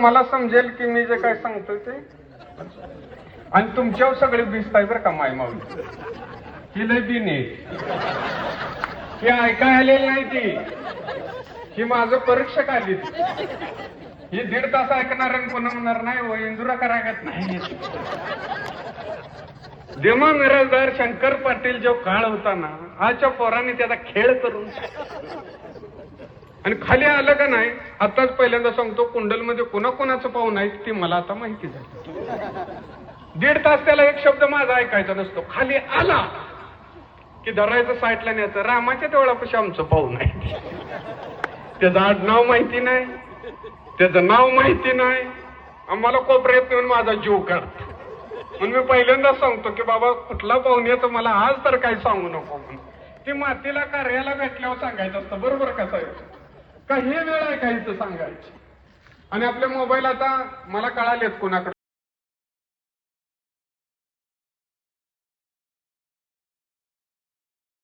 मला समजेल की मी जे काय सांगतोय ते? आणि तुमच्यावर सगळे भिजताय बरं का माय माऊली. ही लय बिन आहे. ही ऐकाय आलेली नाही ती. ही माझं परीक्षक आली ही दीड तास ऐकणार आणि पुन्हा म्हणणार नाही व इंदुरा करागत नाही जेव्हा मिराजदार शंकर पाटील जो काळ होता ना आजच्या पोराने त्याचा खेळ करून आणि खाली आलं का नाही आताच पहिल्यांदा सांगतो कुंडलमध्ये कोणाकोणाचं पाहून आहे ते मला आता माहिती झाली. दीड तास त्याला एक शब्द माझा ऐकायचा नसतो. खाली आला की धरायचं साईटला न्यायचं. रामाच्या तेवढ्यापाशी आमचं पाहून आहे त्याचं आडनाव माहिती नाही. त्याचं नाव माहिती नाही. आम्हाला कोपऱ्यात येऊन माझा जीव काढतो म्हणून मी पहिल्यांदा सांगतो की बाबा कुठला पाहुणे येतो मला आज तर काही सांगू नको म्हणून. ते मातीला कार्याला भेटल्यावर सांगायचं असतं. बरोबर कसं आहे का हे वेळ आहे का इथं सांगायची? आणि आपले मोबाईल आता मला कळालेत कोणाकडे.